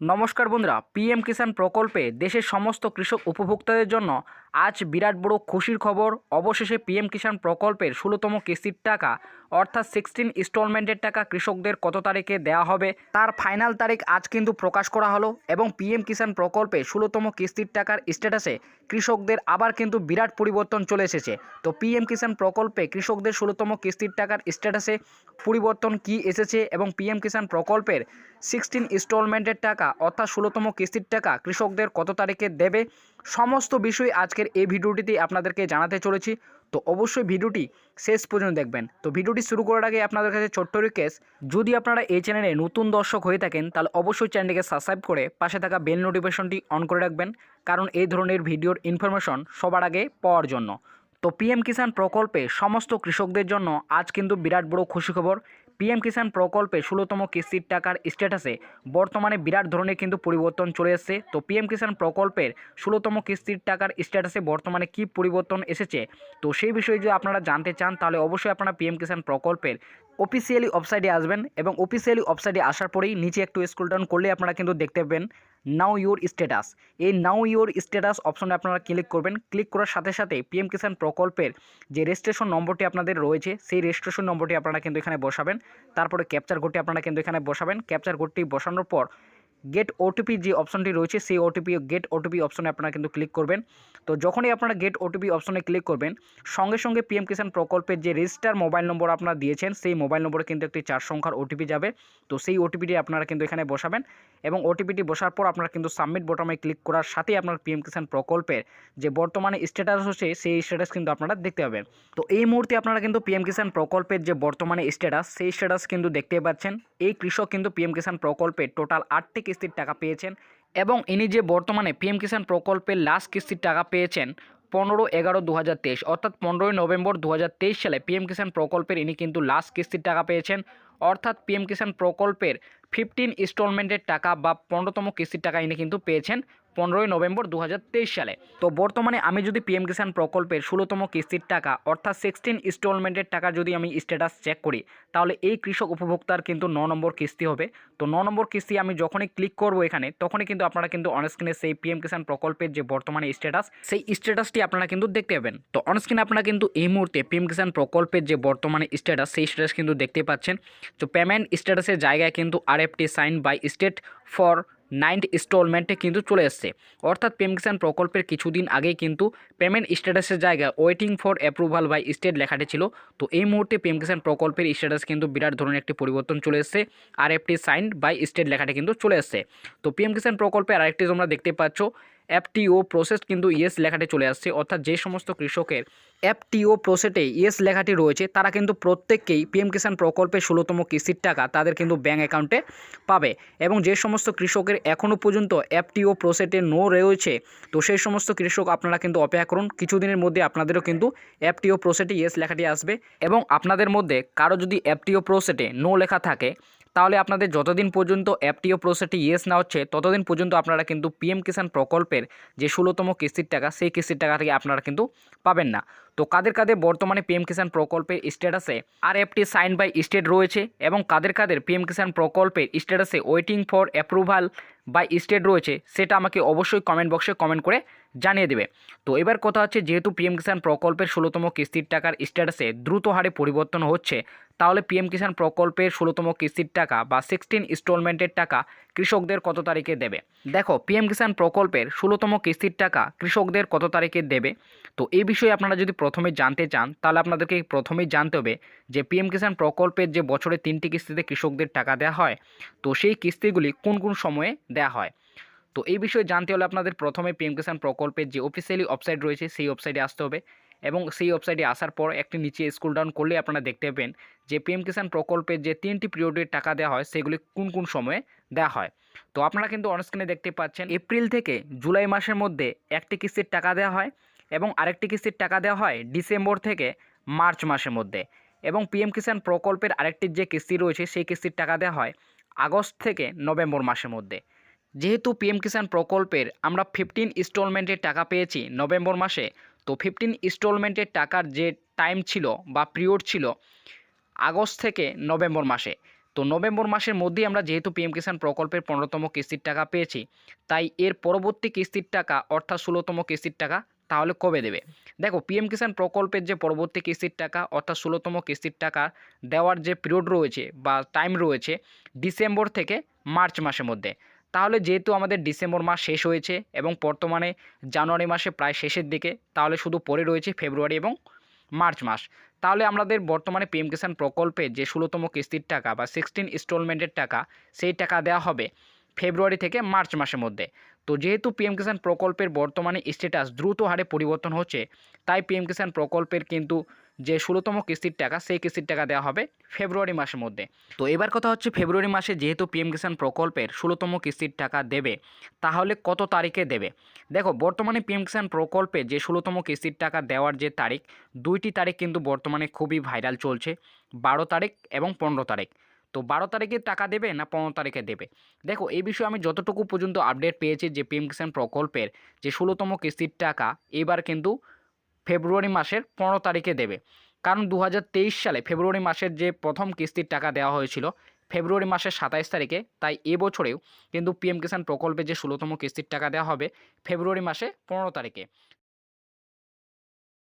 নমস্কার বন্ধুরা পিএম কিষাণ প্রকল্পে দেশের সমস্ত কৃষক উপভোক্তাদের জন্য আজ বিরাট বড় খুশির খবর। অবশেষে পিএম কিষাণ প্রকল্পের ষোলোতম কিস্তির টাকা অর্থাৎ সিক্সটিন ইনস্টলমেন্টের টাকা কৃষকদের কত তারিখে দেওয়া হবে? তার ফাইনাল তারিখ আজ কিন্তু প্রকাশ করা হলো এবং পিএম কিষাণ প্রকল্পে ষোলোতম কিস্তির টাকার স্ট্যাটাসে কৃষকদের আবার কিন্তু বিরাট পরিবর্তন চলে এসেছে। তো পিএম কিষাণ প্রকল্পে কৃষকদের ষোলোতম কিস্তির টাকার স্ট্যাটাসে পরিবর্তন কি এসেছে এবং পিএম কিষাণ প্রকল্পের সিক্সটিন ইনস্টলমেন্টের টাকা অর্থাৎ ষোলোতম কিস্তির টাকা কৃষকদের কত তারিখে দেবে? সমস্ত বিষয় আজকের এই ভিডিওটিতে আপনাদেরকে জানাতে চলেছি। তো অবশ্যই ভিডিওটি শেষ পর্যন্ত দেখবেন। তো ভিডিওটি শুরু করার আগে আপনাদের কাছে ছোট্ট রিকোয়েস্ট যদি আপনারা এই চ্যানেলে নতুন দর্শক হয়ে থাকেন, তাহলে অবশ্যই চ্যানেলটিকে সাবস্ক্রাইব করে পাশে থাকা বেল নোটিফিকেশনটি অন করে রাখবেন, কারণ এই ধরনের ভিডিওর ইনফরমেশন সবার আগে পাওয়ার জন্য। তো পিএম কিষাণ প্রকল্পে সমস্ত কৃষকদের জন্য আজ কিন্তু বিরাট বড় খুশি খবর। পিএম কিষাণ প্রকল্পে ষোলোতম কিস্তির টাকার স্ট্যাটাসে বর্তমানে বিরাট ধরনের কিন্তু পরিবর্তন চলে এসেছে। তো পিএম কিষাণ প্রকল্পের ষোলোতম কিস্তির টাকার স্ট্যাটাসে বর্তমানে কি পরিবর্তন এসেছে? তো সেই বিষয়ে যদি আপনারা জানতে চান, তাহলে অবশ্যই আপনারা পিএম কিষাণ প্রকল্পের অফিসিয়ালি ওয়েবসাইটে আসবেন এবং অফিসিয়ালি ওয়েবসাইটে আসার পরেই নিচে একটু স্ক্রল ডাউন করলে আপনারা কিন্তু দেখতে পাবেন। Now your status. এই নাও ইউর স্ট্যাটাস অপশনে আপনারা ক্লিক করবেন। ক্লিক করার সাথে সাথে পিএম কিষাণ প্রকল্পের যে রেজিস্ট্রেশন নম্বরটি আপনাদের রয়েছে, সেই রেজিস্ট্রেশন নম্বরটি আপনারা কিন্তু এখানে বসাবেন। তারপরে ক্যাপচার কোডটি আপনারা কিন্তু এখানে বসাবেন। ক্যাপচার কোডটি বসানোর পর গেট ওটিপি যে অপশনটি রয়েছে, সেই ওটিপি গেট ওটিপি অপশনে আপনারা কিন্তু ক্লিক করবেন। তো যখনই আপনারা গেট ওটিপি অপশনে ক্লিক করবেন, সঙ্গে সঙ্গে পিএম কিষাণ প্রকল্পের যে রেজিস্টার মোবাইল নম্বর আপনারা দিয়েছেন, সেই মোবাইল নম্বরে কিন্তু একটি চার সংখ্যার ওটিপি যাবে। তো সেই ওটিপিটি আপনারা কিন্তু এখানে বসাবেন এবং ওটিপিটি বসার পর আপনারা কিন্তু সাবমিট বটমে ক্লিক করার সাথেই আপনার পিএম কিষাণ প্রকল্পের যে বর্তমানে স্ট্যাটাস হচ্ছে, সেই স্ট্যাটাস কিন্তু আপনারা দেখতে পাবেন। তো এই মুহূর্তে আপনারা কিন্তু পিএম কিষাণ প্রকল্পের যে বর্তমানে স্ট্যাটাস সেই স্ট্যাটাস কিন্তু দেখতে পাচ্ছেন। এই কৃষক কিন্তু পিএম কিষাণ প্রকল্পের টোটাল আটটি কিস্তির টাকা পেয়েছেন এবং ইনি যে বর্তমানে পিএম কিষাণ প্রকল্পের লাস্ট কিস্তির টাকা পেয়েছেন পনেরো এগারো দু তেইশ, অর্থাৎ পনেরোই নভেম্বর দু হাজার তেইশ সালে পিএম কিষাণ প্রকল্পের ইনি কিন্তু লাস্ট কিস্তির টাকা পেয়েছেন। অর্থাৎ পিএম কিষাণ প্রকল্পের ফিফটিন ইনস্টলমেন্টের টাকা বা পনেরোতম কিস্তির টাকা ইনি কিন্তু পেয়েছেন। পনেরোই নভেম্বর দু হাজার তেইশ সালে। তো বর্তমানে আমি যদি পিএম কিষাণ প্রকল্পের ষোলোতম কিস্তির টাকা, অর্থাৎ সিক্সটিন ইনস্টলমেন্টের টাকা যদি আমি স্ট্যাটাস চেক করি, তাহলে এই কৃষক উপভোক্তার কিন্তু ন নম্বর কিস্তি হবে। তো ন নম্বর কিস্তি আমি যখনই ক্লিক করব এখানে, তখনই কিন্তু আপনারা কিন্তু অনস্ক্রিনে সেই পিএম কিষাণ প্রকল্পের যে বর্তমানে স্ট্যাটাস সেই স্ট্যাটাসটি আপনারা কিন্তু দেখতে পাবেন। তো অনস্ক্রিনে আপনারা কিন্তু এই মুহূর্তে পিএম কিষাণ প্রকল্পের যে বর্তমানে স্ট্যাটাস সেই স্ট্যাটাস কিন্তু দেখতে পাচ্ছেন। তো পেমেন্ট স্ট্যাটাসের জায়গায় কিন্তু RFT sign by state for ninth ইনস্টলমেন্টে কিন্তু চলে এসছে। অর্থাৎ পিএম কিষাণ প্রকল্পের কিছুদিন আগেই কিন্তু পেমেন্ট স্ট্যাটাসের জায়গায় waiting for approval by state লেখাটি ছিল। তো এই মুহূর্তে পিএম কিষাণ প্রকল্পের স্ট্যাটাস কিন্তু বিরাট ধরনের একটি পরিবর্তন চলে এসছে। R FT sign by state লেখাটি কিন্তু চলে এসছে। তো পিএম কিষাণ প্রকল্পে আরেকটি তোমরা দেখতে পাচ্ছ এফটিও প্রসেস কিন্তু ইয়েস লেখাটি চলে আসছে। অর্থাৎ যে সমস্ত কৃষকের এফটিও প্রসেটে ইয়েস লেখাটি রয়েছে, তারা কিন্তু প্রত্যেককেই পিএম কিষাণ প্রকল্পের ষোলোতম কিস্তির টাকা তাদের কিন্তু ব্যাঙ্ক অ্যাকাউন্টে পাবে। এবং যে সমস্ত কৃষকের এখনও পর্যন্ত এফটিও প্রসেটে নো রয়েছে, তো সেই সমস্ত কৃষক আপনারা কিন্তু অপেক্ষা করুন। কিছুদিনের মধ্যে আপনাদেরও কিন্তু এফটিও প্রসেটে ইয়েস লেখাটি আসবে। এবং আপনাদের মধ্যে কারও যদি এফটিও প্রসেটে নো লেখা থাকে তাহলে আপনাদের যতদিন পর্যন্ত অ্যাপটিও প্রসেসটি ইয়েস না হচ্ছে, ততদিন পর্যন্ত আপনারা কিন্তু পিএম কিষাণ প্রকল্পের যে ষোলোতম কিস্তির টাকা, সেই কিস্তির টাকা থেকে আপনারা কিন্তু পাবেন না। তো কাদের কাদের বর্তমানে পিএম কিষাণ প্রকল্পের স্ট্যাটাসে আর অ্যাপটি সাইন বাই স্টেট রয়েছে এবং কাদের কাদের পিএম কিষাণ প্রকল্পের স্ট্যাটাসে waiting for approval by state রয়েছে, সেটা আমাকে অবশ্যই কমেন্ট বক্সে কমেন্ট করে জানিয়ে দেবে। তো এবার কথা হচ্ছে, যেহেতু পিএম কিষাণ প্রকল্পের ষোলোতম কিস্তির টাকার স্ট্যাটাসে দ্রুত হারে পরিবর্তন হচ্ছে, তাহলে পিএম কিষাণ প্রকল্পের ষোলোতম কিস্তির টাকা বা সিক্সটিন ইনস্টলমেন্টের টাকা কৃষকদের কত তারিখে দেবে? দেখো পিএম কিষাণ প্রকল্পের ষোলোতম কিস্তির টাকা কৃষকদের কত তারিখে দেবে? তো এই বিষয়ে আপনারা যদি প্রথমে জানতে চান, তাহলে আপনাদেরকে প্রথমেই জানতে হবে যে পিএম কিষাণ প্রকল্পের যে বছরে তিনটি কিস্তিতে কৃষকদের টাকা দেওয়া হয়, তো সেই কিস্তিগুলি কোন কোন সময়ে দেওয়া হয়। তো এই বিষয়ে জানতে হলে আপনাদের প্রথমে পিএম কিষাণ প্রকল্পের যে অফিসিয়ালি ওয়েবসাইট রয়েছে, সেই ওয়েবসাইটে আসতে হবে এবং সেই ওয়েবসাইটে আসার পর একটি নিচে স্কুল ডাউন করলে আপনারা দেখতে পাবেন যে পিএম কিষাণ প্রকল্পের যে তিনটি পিরিয়ডের টাকা দেওয়া হয়, সেগুলি কোন কোন সময়ে দেওয়া হয়। তো আপনারা কিন্তু অনস্ক্রিনে দেখতে পাচ্ছেন এপ্রিল থেকে জুলাই মাসের মধ্যে একটি কিস্তির টাকা দেওয়া হয় এবং আরেকটি কিস্তির টাকা দেওয়া হয় ডিসেম্বর থেকে মার্চ মাসের মধ্যে এবং পিএম কিষাণ প্রকল্পের আরেকটি যে কিস্তি রয়েছে, সেই কিস্তির টাকা দেওয়া হয় আগস্ট থেকে নভেম্বর মাসের মধ্যে। যেহেতু পিএম কিষাণ প্রকল্পের আমরা ফিফটিন ইনস্টলমেন্টের টাকা পেয়েছি নভেম্বর মাসে, তো ফিফটিন ইনস্টলমেন্টের টাকার যে টাইম ছিল বা পিরিয়ড ছিল আগস্ট থেকে নভেম্বর মাসে, তো নভেম্বর মাসের মধ্যেই আমরা যেহেতু পিএম কিষাণ প্রকল্পের পনেরোতম কিস্তির টাকা পেয়েছি, তাই এর পরবর্তী কিস্তির টাকা অর্থাৎ ষোলোতম কিস্তির টাকা তাহলে কবে দেবে? দেখো, পিএম কিষাণ প্রকল্পের যে পরবর্তী কিস্তির টাকা অর্থাৎ ষোলোতম কিস্তির টাকা দেওয়ার যে পিরিয়ড রয়েছে বা টাইম রয়েছে ডিসেম্বর থেকে মার্চ মাসের মধ্যে তাহলে যেহেতু আমাদের ডিসেম্বর মাস শেষ হয়েছে এবং বর্তমানে জানুয়ারি মাসে প্রায় শেষের দিকে, তাহলে শুধু পরে রয়েছে ফেব্রুয়ারি এবং মার্চ মাস। তাহলে আমাদের বর্তমানে পিএম কিষাণ প্রকল্পে যে ষোলোতম কিস্তির টাকা বা সিক্সটিন ইনস্টলমেন্টের টাকা, সেই টাকা দেওয়া হবে ফেব্রুয়ারি থেকে মার্চ মাসের মধ্যে। তো যেহেতু পিএম কিষাণ প্রকল্পের বর্তমানে স্ট্যাটাস দ্রুত হারে পরিবর্তন হচ্ছে, তাই পিএম কিষাণ প্রকল্পের কিন্তু যে ষোলোতম কিস্তির টাকা, সেই কিস্তির টাকা দেওয়া হবে ফেব্রুয়ারি মাসের মধ্যে। তো এবার কথা হচ্ছে ফেব্রুয়ারি মাসে যেহেতু পিএম কিষাণ প্রকল্পের ষোলোতম কিস্তির টাকা দেবে, তাহলে কত তারিখে দেবে? দেখো, বর্তমানে পিএম কিষাণ প্রকল্পে যে ষোলোতম কিস্তির টাকা দেওয়ার যে তারিখ, দুইটি তারিখ কিন্তু বর্তমানে খুবই ভাইরাল চলছে, বারো তারিখ এবং পনেরো তারিখ। তো বারো তারিখে টাকা দেবে না পনেরো তারিখে দেবে? দেখো, এই বিষয়ে আমি যতটুকু পর্যন্ত আপডেট পেয়েছি যে পিএম কিষাণ প্রকল্পের যে ষোলোতম কিস্তির টাকা, এবার কিন্তু ফেব্রুয়ারি মাসের পনেরো তারিখে দেবে। কারণ দু হাজার তেইশ সালে ফেব্রুয়ারি মাসের যে প্রথম কিস্তির টাকা দেওয়া হয়েছিল, ফেব্রুয়ারি মাসের সাতাইশ তারিখে, তাই এবছরেও কিন্তু পিএম কিষাণ প্রকল্পে যে ষোলোতম কিস্তির টাকা দেওয়া হবে, ফেব্রুয়ারি মাসে পনেরো তারিখে।